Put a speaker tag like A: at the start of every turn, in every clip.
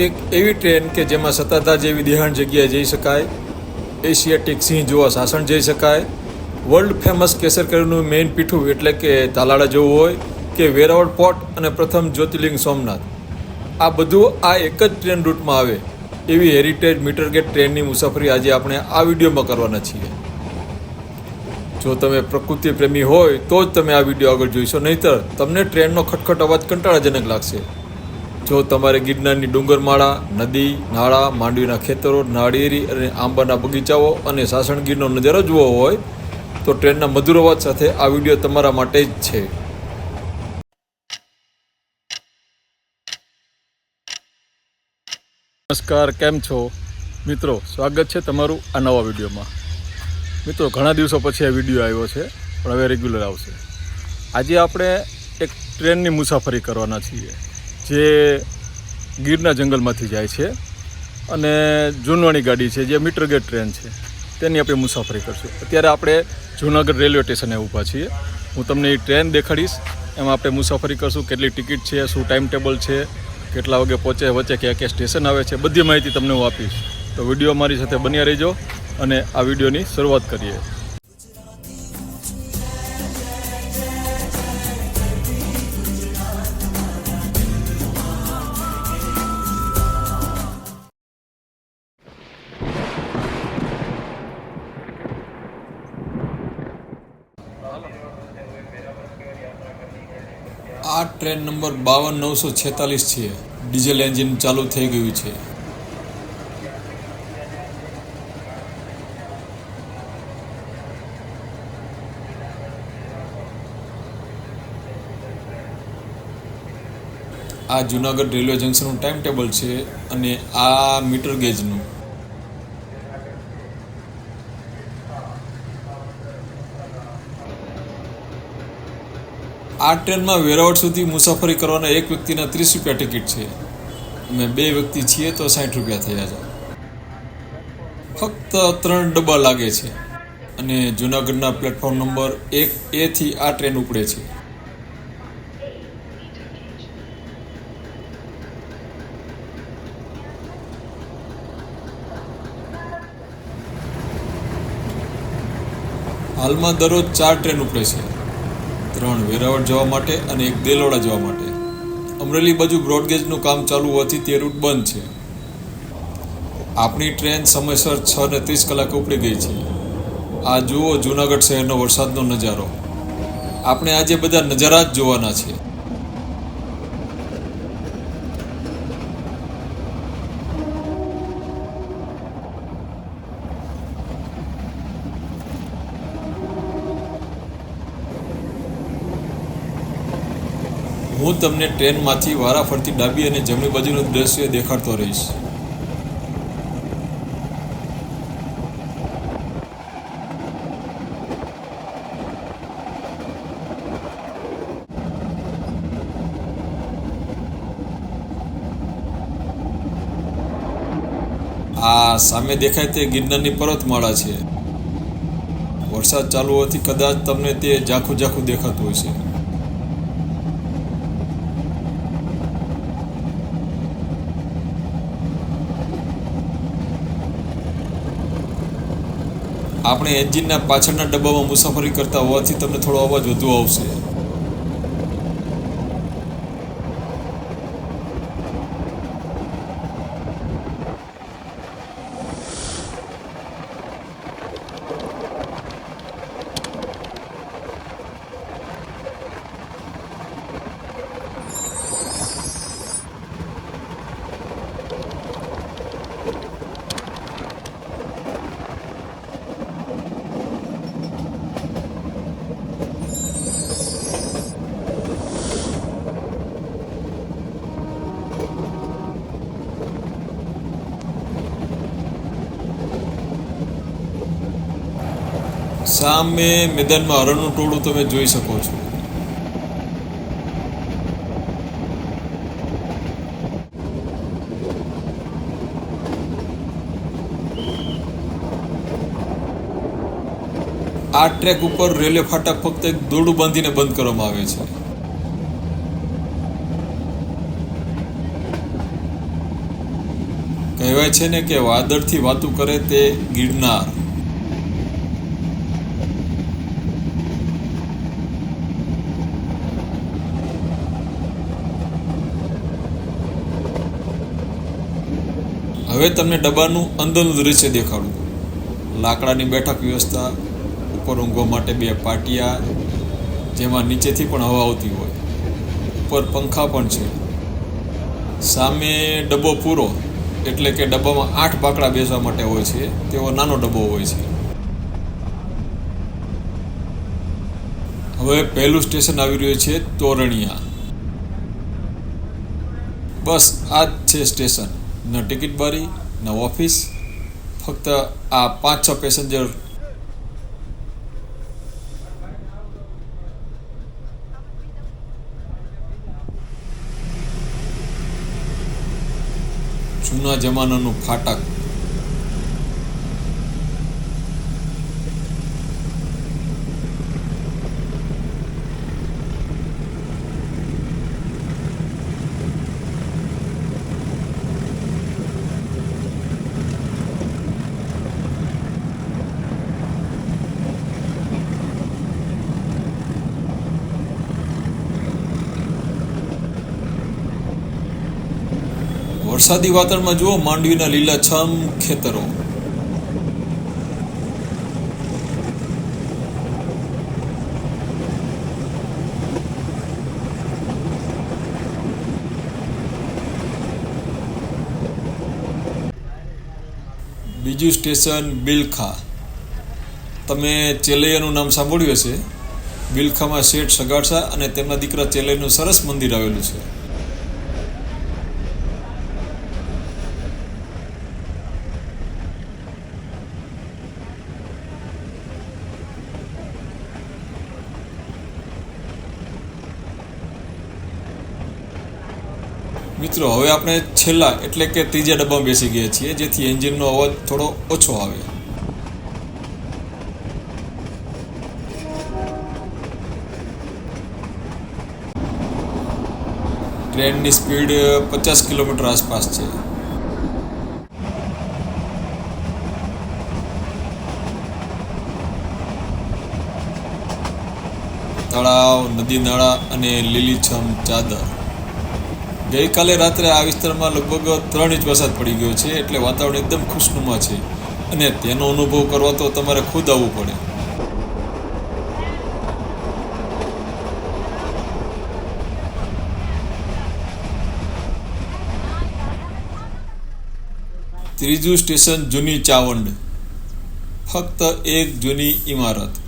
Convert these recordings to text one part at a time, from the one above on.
A: એક એવી ટ્રેન કે જેમાં સતાધાર જેવી દેહાણ જગ્યાએ જઈ શકાય, એશિયાટિક સિંહ જોવા સાસણ જઈ શકાય. વર્લ્ડ ફેમસ કેસર કેસરકરનું મેઇન પીઠું એટલે કે તાલાળા જવું હોય કે વેરાવળ પોર્ટ અને પ્રથમ જ્યોતિર્લિંગ સોમનાથ. આ બધું આ એક જ ટ્રેન રૂટમાં આવે. એવી હેરિટેજ મીટર ગેટ ટ્રેનની મુસાફરી આજે આપણે આ વિડીયોમાં કરવાના છીએ. જો તમે પ્રકૃતિ પ્રેમી હોય તો જ તમે આ વીડિયો આગળ જોઈશો. નહીંતર તમને ટ્રેનનો ખટખટ અવાજ કંટાળાજનક લાગશે. જો તમારે ગિરનારની ડુંગરમાળા, નદી, નાળા, માંડવીના ખેતરો, નાળિયેરી અને આંબાના બગીચાઓ અને સાસણગીરનો નજારો જોવો હોય, તો ટ્રેનના મધુર અવાજ સાથે આ વીડિયો તમારા માટે જ છે. નમસ્કાર, કેમ છો? મિત્રો, સ્વાગત છે તમારું આ નવા વિડીયોમાં. મિત્રો, ઘણા દિવસો પછી આ વીડિયો આવ્યો છે, પણ હવે રેગ્યુલર આવશે. આજે આપણે એક ટ્રેનની મુસાફરી કરવાના છીએ. જે ગીરના જંગલમાંથી જાય છે અને જૂનવાણી ગાડી છે, જે મીટર ગેટ ટ્રેન છે, તેની આપણે મુસાફરી કરશું. અત્યારે આપણે જૂનાગઢ રેલવે સ્ટેશને ઊભા છીએ. હું તમને એ ટ્રેન દેખાડીશ, એમાં આપણે મુસાફરી કરશું, કેટલી ટિકિટ છે, શું ટાઈમ ટેબલ છે, કેટલા વાગે પહોંચે, વચ્ચે ક્યાં ક્યાં સ્ટેશન આવે છે, બધી માહિતી તમને હું આપીશ. તો વીડિયો મારી સાથે બન્યા રહેજો અને આ વિડીયોની શરૂઆત કરીએ. ટ્રેન નંબર બાવન નવસો છેતાલીસ છે. ડીઝલ એન્જિન ચાલુ થઈ ગયું છે. આ જુનાગઢ રેલવે જંકશનનું ટાઈમ ટેબલ છે અને આ મીટર ગેજનું. આ ટ્રેનમાં વેરાવળ સુધી મુસાફરી કરવાના એક વ્યક્તિના ત્રીસ રૂપિયા ટિકિટ છે. અમે બે વ્યક્તિ છીએ તો સાઠ રૂપિયા થયા છે. ફક્ત ત્રણ ડબ્બા લાગે છે અને જુનાગઢના પ્લેટફોર્મ નંબર એક એથી આ ટ્રેન ઉપડે છે. હાલમાં દરરોજ ચાર ટ્રેન ઉપડે છે. ત્રણ વેરાવળ જવા માટે અને એક દેલોડા જવા માટે. અમરેલી બાજુ બ્રોડગેજનું કામ ચાલુ હોવાથી તે રૂટ બંધ છે. આપણી ટ્રેન સમયસર છ ને ત્રીસ કલાકે ઉપડી ગઈ છે. આ જુઓ જૂનાગઢ શહેરનો વરસાદનો નજારો. આપણે આજે બધા નજારા જ જોવાના છે. હું તમને ટ્રેનમાંથી વારાફરતી ડાબી અને જમણી બાજુનું દ્રશ્ય દેખાડતો રહીશ. આ સામે દેખાય તે ગિરનારની પર્વતમાળા છે. વરસાદ ચાલુ હોવાથી કદાચ તમને તે ઝાખું ઝાખું દેખાતું હોય છે આપણે એન્જિનના પાછળના ડબ્બામાં મુસાફરી કરતા હોવાથી તમને થોડો અવાજ વધુ આવશે. સામે મેદાનમાં હરણનું ટોળું તમે જોઈ શકો છો. આ ટ્રેક ઉપર રેલવે ફાટક ફક્ત એક દોરડું બાંધીને બંધ કરવામાં આવે છે. કહેવાય છે ને કે વાદળથી વાતું કરે તે ગિરનાર. હવે તમને ડબ્બાનું અંદરનું દૃશ્ય દેખાડું. લાકડાની બેઠક વ્યવસ્થા, ઉપર ઊંઘવા માટે બે પાટિયા, જેમાં નીચેથી પણ હવા આવતી હોય. ઉપર પંખા પણ છે. સામે ડબ્બો પૂરો, એટલે કે ડબ્બામાં આઠ બાકડા બેસવા માટે હોય છે, તેવો નાનો ડબ્બો હોય છે. હવે પહેલું સ્ટેશન આવી રહ્યું છે તોરણિયા. બસ, આ જ છે સ્ટેશન. ન ટિકિટ બારી ન ઓફિસ ફક્ત આ પાંચ છ પેસેન્જર. જૂના જમાનાનું ફાટક. વરસાદી વાતાવરણમાં જુઓ, માંડવીના લીલાછમ ખેતરો. બીજું સ્ટેશન બિલખા. તમે ચેલૈયાનું નામ સાંભળ્યું હશે? બિલખામાં શેઠ સગાડસા અને તેમના દીકરા ચેલૈયાનું સરસ મંદિર આવેલું છે. મિત્રો, હવે આપણે છેલ્લા એટલે કે ત્રીજા ડબ્બામાં બેસી ગયા છીએ, જેથી એન્જિનનો અવાજ થોડો ઓછો આવે. ટ્રેનની સ્પીડ પચાસ કિલોમીટર આસપાસ છે. તળાવ, નદી નાળા અને લીલીછમ ચાદર. ગઈકાલે રાત્રે આ વિસ્તારમાં લગભગ ત્રણ ઇંચ વરસાદ પડી ગયો છે, એટલે વાતાવરણ એકદમ ખુશનુમા છે. અને તેનો અનુભવ કરવા તો તમારે ખુદ આવવું પડે. ત્રીજું સ્ટેશન જૂની ચાવંડ. ફક્ત એક જૂની ઇમારત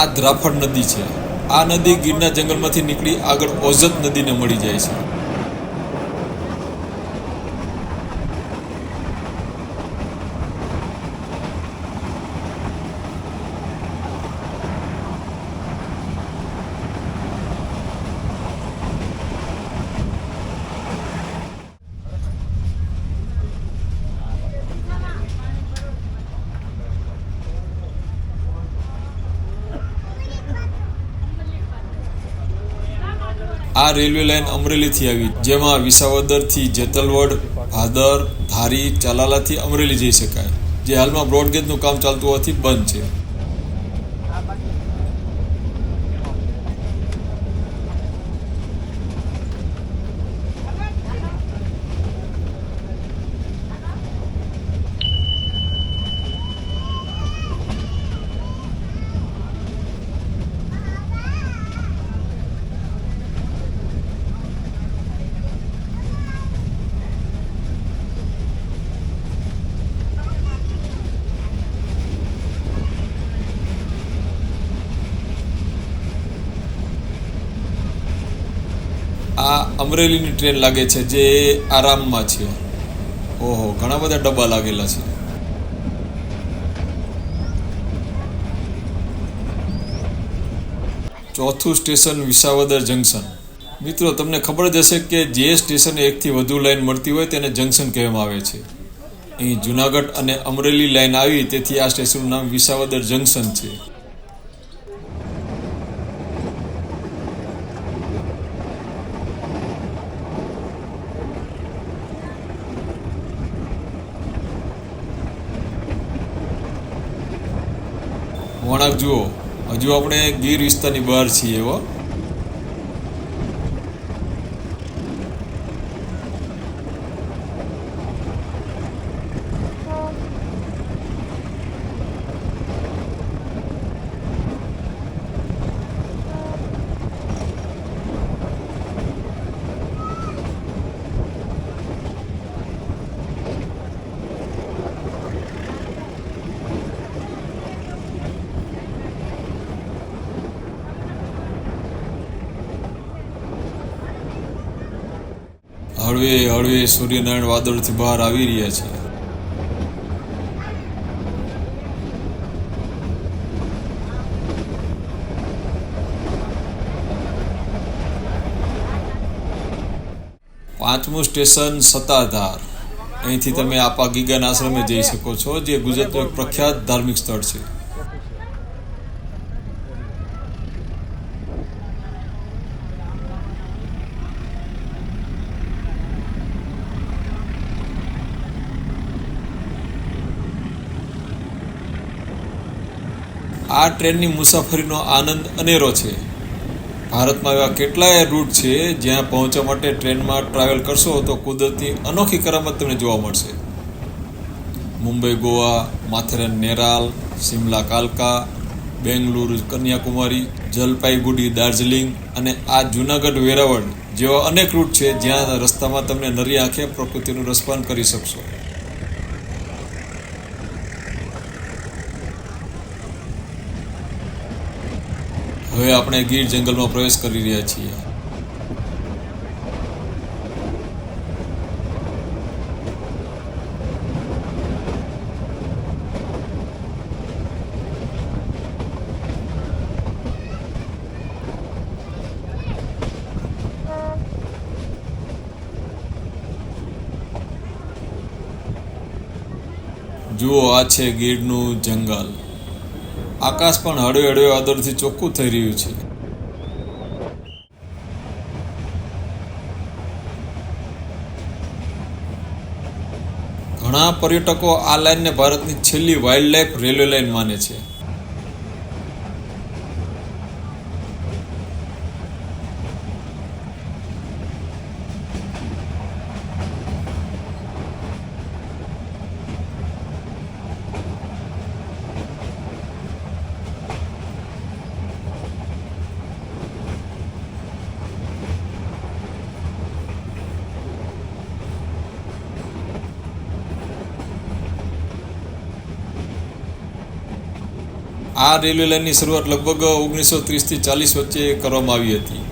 A: આ દ્રાફડ નદી છે. આ નદી ગીરના જંગલમાંથી નીકળી આગળ ઓઝત નદીને મળી જાય છે. આ રેલવે લાઇન અમરેલીથી આવી. જેમાં વિસાવદરથી જેતલવડ, ભાદર, ધારી, ચાલાલાથી અમરેલી જઈ શકાય. જે હાલમાં બ્રોડગેજનું કામ ચાલતું હોવાથી બંધ છે આ અમરેલીની ટ્રેન લાગે છે જે આરામમાં છે. ઓહો, ઘણા બધા ડબ્બા લાગેલા છે. ચોથું સ્ટેશન વિસાવદર જંકશન. મિત્રો, તમને ખબર જ હશે કે જે સ્ટેશને એકથી વધુ લાઇન મળતી હોય તેને જંકશન કહેવામાં આવે છે. અહીં જુનાગઢ અને અમરેલી લાઇન આવી, તેથી આ સ્ટેશનનું નામ વિસાવદર જંકશન છે. વળાંક જુઓ. હજુ આપણે ગીર વિસ્તારની બહાર છીએ એવો સૂર્યનારાયણ વાદળથી બહાર આવી રહ્યા છે. પાંચમું સ્ટેશન સત્તાધાર. અહીંથી તમે આપા ગીગાના આશ્રમે જઈ શકો છો, જે ગુજરાતનું એક પ્રખ્યાત ધાર્મિક સ્થળ છે. આ ટ્રેનની મુસાફરીનો આનંદ અનેરો છે. ભારતમાં એવા કેટલાય રૂટ છે, જ્યાં પહોંચવા માટે ટ્રેનમાં ટ્રાવેલ કરશો તો કુદરતની અનોખી કરામત તમને જોવા મળશે. મુંબઈ, ગોવા, માથેરન, નેરાલ, સિમલા, કાલકા, બેંગલુરુ, કન્યાકુમારી, જલપાઈગુડી, દાર્જિલિંગ અને આ જૂનાગઢ, વેરાવળ જેવા અનેક રૂટ છે, જ્યાં રસ્તામાં તમને નરી આંખે પ્રકૃતિનું રસપાન કરી શકશો. હવે આપણે ગીર જંગલમાં પ્રવેશ કરી રહ્યા છીએ. જુઓ આ છે ગીરનું જંગલ. આકાશ પણ હળવે હળવે વાદળથી ચોખ્ખું થઈ રહ્યું છે. ઘણા પર્યટકો આ લાઈનને ભારતની છેલ્લી વાઇલ્ડ લાઈફ રેલવે લાઈન માને છે. આ રેલવે લાઇનની શરૂઆત લગભગ ઓગણીસો ત્રીસથી ચાલીસ વચ્ચે કરવામાં આવી હતી.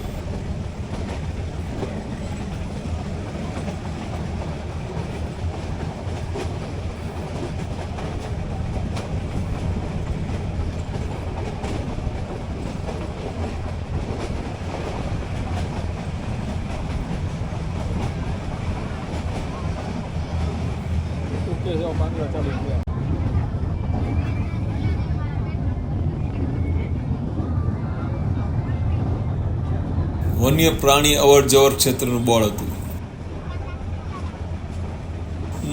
A: વન્ય પ્રાણી અવર જવર ક્ષેત્રનું બળ હતું.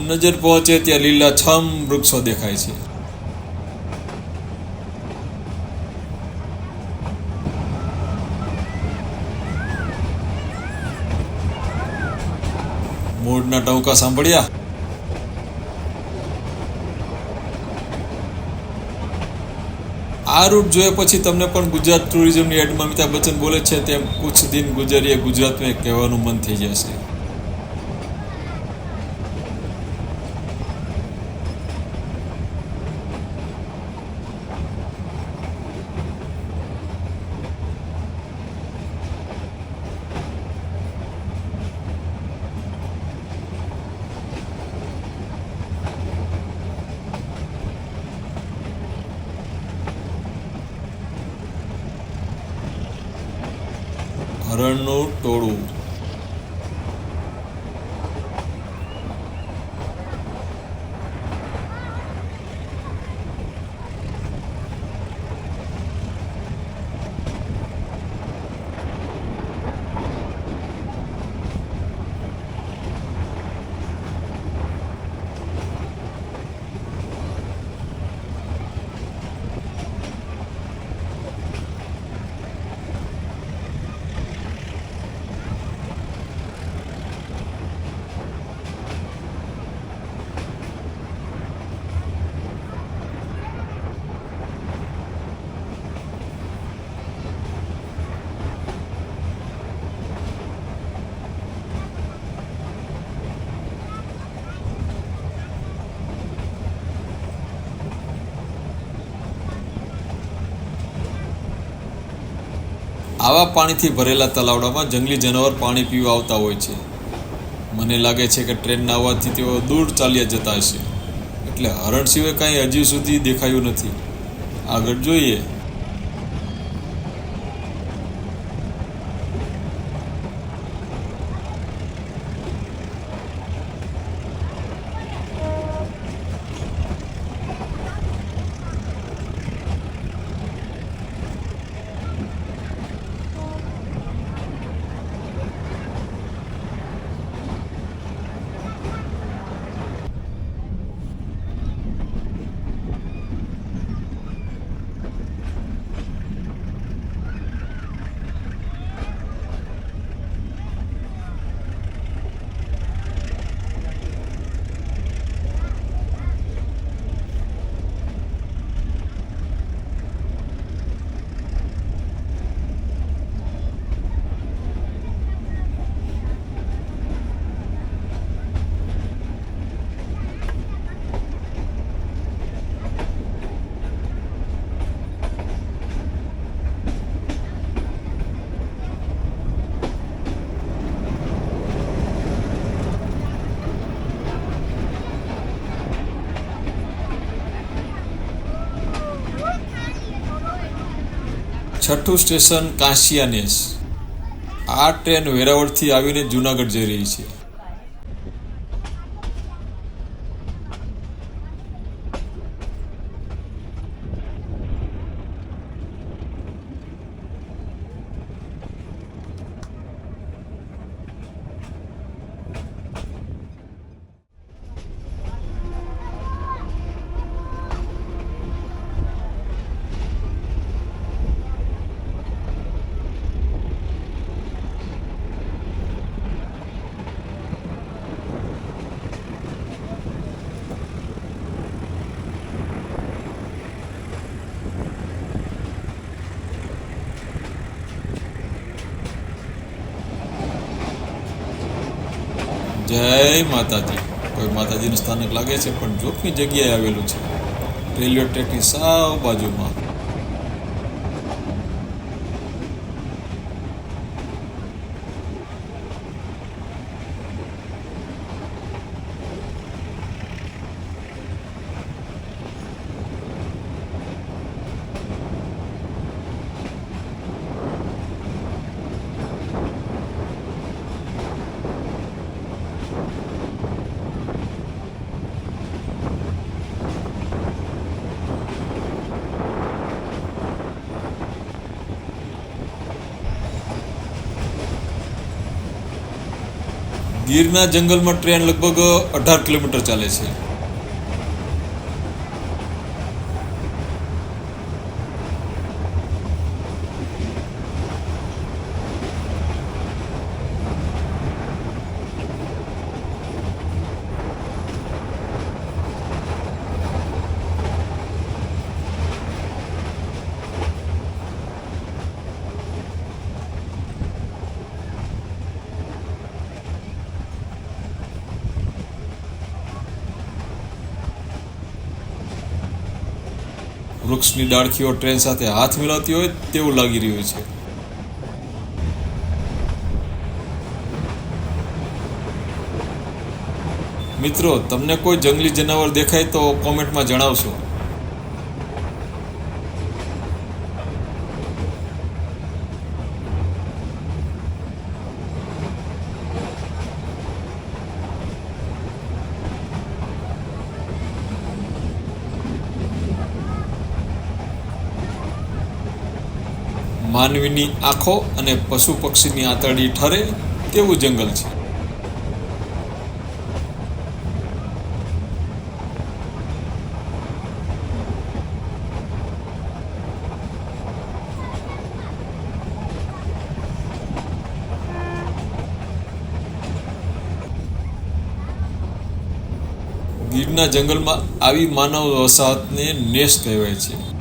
A: નજર પહોંચે ત્યાં લીલાછમ વૃક્ષો દેખાય છે. મોડના ટહુકા સાંભળ્યા? આ રૂટ જોયા પછી તમને પણ ગુજરાત ટુરિઝમની એડમાં અમિતાભ બચ્ચન બોલે છે તેમ કુછ દિન ગુજરીએ ગુજરાતમાં કહેવાનું મન થઈ જશે હરણનું ટોળું આવા પાણીથી ભરેલા તલાવડામાં જંગલી જાનવર પાણી પીવા આવતા હોય છે. મને લાગે છે કે ટ્રેનના અવાજથી તેઓ દૂર ચાલ્યા જતા હશે. એટલે હરણ સિવાય કાંઈ હજી સુધી દેખાયું નથી. આગળ જોઈએ. છઠ્ઠું સ્ટેશન કાંસિયાનેસ આ ટ્રેન વેરાવળથી આવીને જુનાગઢ જઈ રહી છે. જય માતાજી. કોઈ માતાજીનું સ્થાનક લાગે છે, પણ જોખમી જગ્યાએ આવેલું છે. રેલવે ટ્રેકની સાવ બાજુમાં. ગીરના જંગલમાં ટ્રેન લગભગ અઢાર કિલોમીટર ચાલે છે. ડાળખીઓ ટ્રેન સાથે હાથ મિલાવતી હોય તેવું લાગી રહ્યું છે. મિત્રો, તમને કોઈ જંગલી જનાવર દેખાય તો કોમેન્ટમાં જણાવશો. માનવીની આંખો અને પશુ પક્ષીની આંતરડી ઠરે તેવું જંગલ છે. ગીરના જંગલમાં આવી માનવ વસાહતને નેસ કહેવાય છે.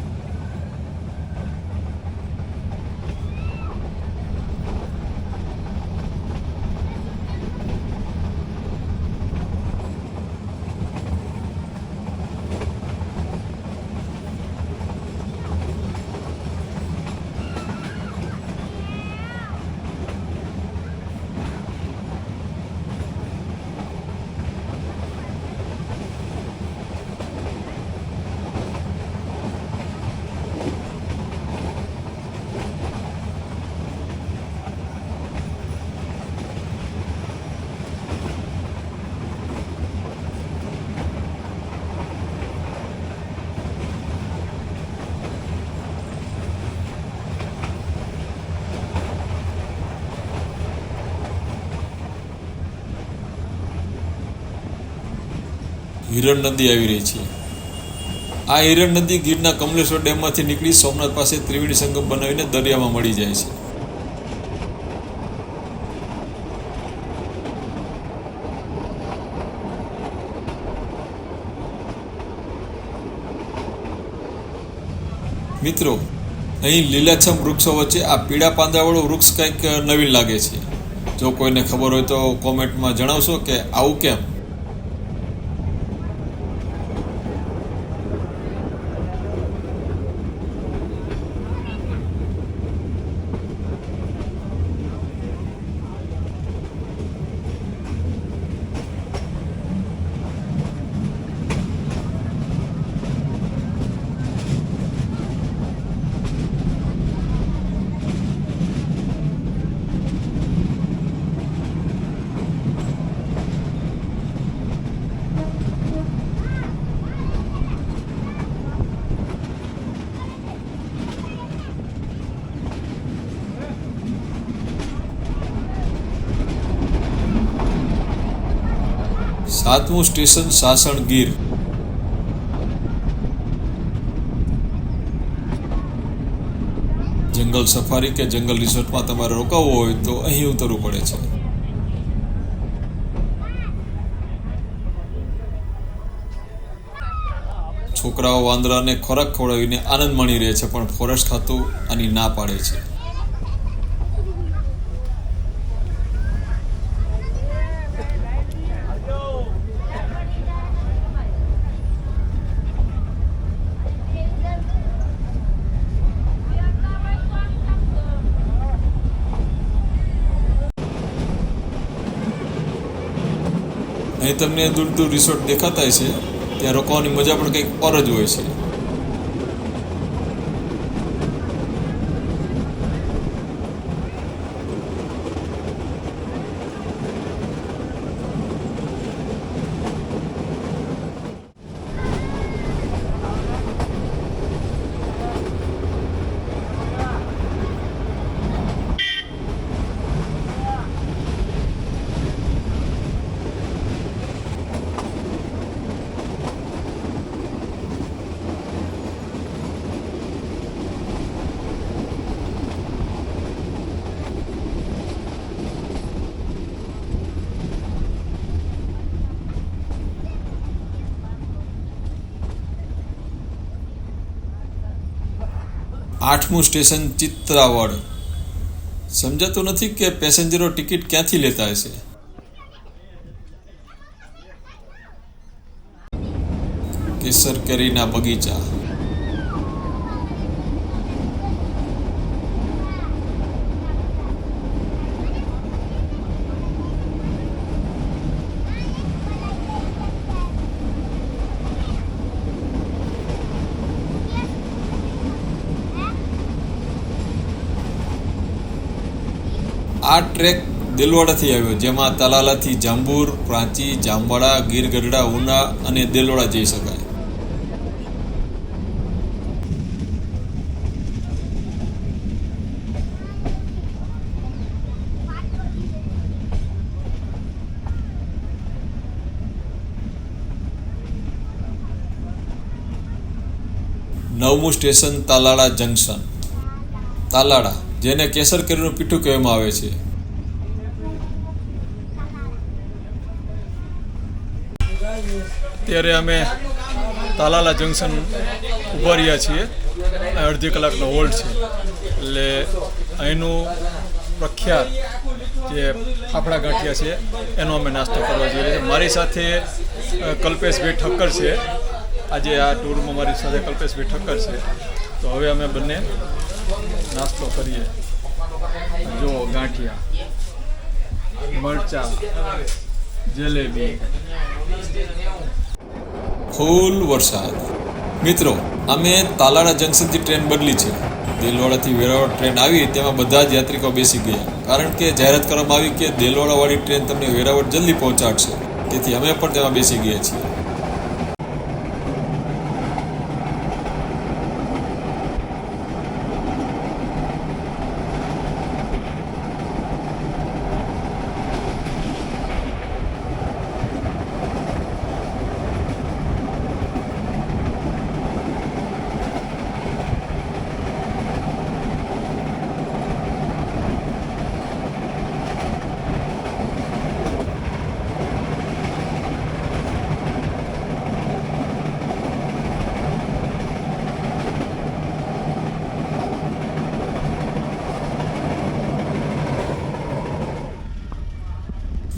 A: હિરણ નદી આવી રહી છે. આ હિરણ નદી ગીરના કમલેશ્વર ડેમમાંથી નીકળી સોમનાથ પાસે ત્રિવેણી સંગમ બનાવીને દરિયામાં મળી જાય છે. મિત્રો, અહીં લીલાછમ વૃક્ષો વચ્ચે આ પીળા પાંદડાવાળું વૃક્ષ કંઈક નવીન લાગે છે. જો કોઈને ખબર હોય તો કોમેન્ટમાં જણાવશો કે આવું કેમ? સાતમું સ્ટેશન સાસણ ગીર જંગલ સફારી કે જંગલ રિસોર્ટમાં તમારે રોકાવવું હોય તો અહીં ઉતરવું પડે છે. છોકરાઓ વાંદરાને ખોરાક ખવડાવીને આનંદ માણી રહે છે, પણ ફોરેસ્ટ ખાતું આની ના પાડે છે. અહીં તમને દૂર દૂર રિસોર્ટ દેખાતા છે. ત્યાં રોકવાની મજા પણ કંઈક ઓર જ હોય છે. આઠમું સ્ટેશન ચિત્રાવડ સમજાતું નથી કે પેસેન્જરો ટિકિટ ક્યાંથી લેતા હશે? કેસર કેરીના બગીચા. આ ટ્રેક દેલવાડાથી આવ્યો, જેમાં તલાલાથી જાંબુર, પ્રાંચી જામવાડા ગીર ગઢડા ઉના અને દેલવાડા જઈ શકાય. નવમું સ્ટેશન તાલાળા જંકશન. તાલાળા, જેને કેસર કેરીનું પીઠું કહેવામાં આવે છે.
B: અત્યારે અમે તાલાલા જંકશન ઊભા રહ્યા છીએ અડધી કલાકનો હોલ્ડ છે. એટલે અહીંનું પ્રખ્યાત જે ફાફડા ગાંઠિયા છે, એનો અમે નાસ્તો કરવા જઈએ છીએ. મારી સાથે કલ્પેશભાઈ ઠક્કર છે. આજે આ ટૂરમાં મારી સાથે કલ્પેશભાઈ ઠક્કર છે. તો હવે અમે બંને નાસ્તો કરીએ. જો ગાંઠિયા, મરચા, જલેબી
A: ફૂલ વરસાદ. મિત્રો, અમે તાલાળા જંકશનથી ટ્રેન બદલી છે. દેલવાડાથી વેરાવળ ટ્રેન આવી, તેમાં બધા જ યાત્રિકો બેસી ગયા. કારણ કે જાહેરાત કરવામાં આવી કે દેલવાડાવાળી ટ્રેન તમને વેરાવળ જલ્દી પહોંચાડશે. તેથી અમે પણ તેમાં બેસી ગયા છીએ.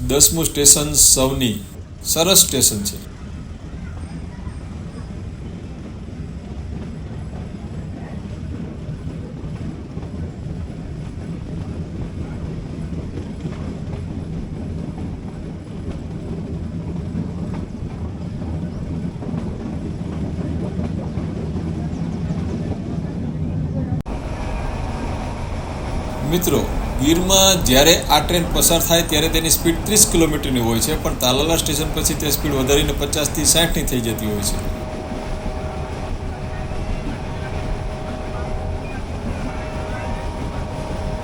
A: દસમું સ્ટેશન સવની. સરસ સ્ટેશન છે. મિત્રો ગીરમાં જ્યારે આ ટ્રેન પસાર થાય ત્યારે તેની સ્પીડ ત્રીસ કિલોમીટરની હોય છે, પણ તાલાલા સ્ટેશન પછી તે સ્પીડ વધારીને પચાસથી સાઠની થઈ જતી હોય છે.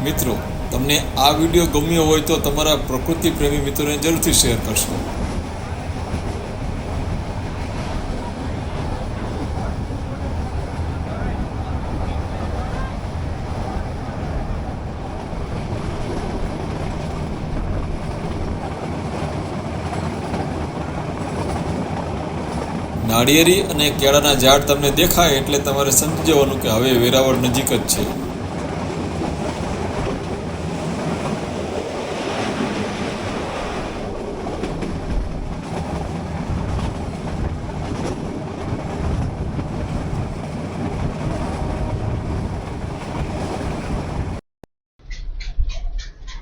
A: મિત્રો, તમને આ વીડિયો ગમ્યો હોય તો તમારા પ્રકૃતિ પ્રેમી મિત્રોને જરૂરથી શેર કરશો. નાળિયેરી અને કેળાના ઝાડ તમને દેખાય એટલે તમારે સમજી જવાનું કે હવે વેરાવળ નજીક જ છે.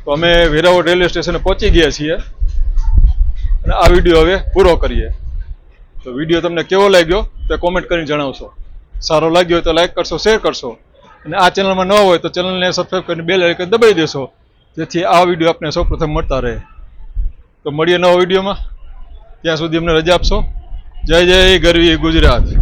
B: તો અમે વેરાવળ રેલવે સ્ટેશને પહોંચી ગયા છીએ અને આ વીડિયો હવે પૂરો કરીએ. તો વીડિયો તમને કેવો લાગ્યો તે કોમેન્ટ કરીને જણાવશો. સારો લાગ્યો હોય તો લાઇક કરશો શેર કરશો. અને આ ચેનલમાં ન હોય તો ચેનલને સબસ્ક્રાઈબ કરીને બેલ આઇકન દબાવી દેશો, જેથી આ વીડિયો આપને સૌપ્રથમ મળતા રહે. તો મળીએ નવા વિડીયોમાં. ત્યાં સુધી અમને રજા આપશો. જય જય ગરવી ગુજરાત.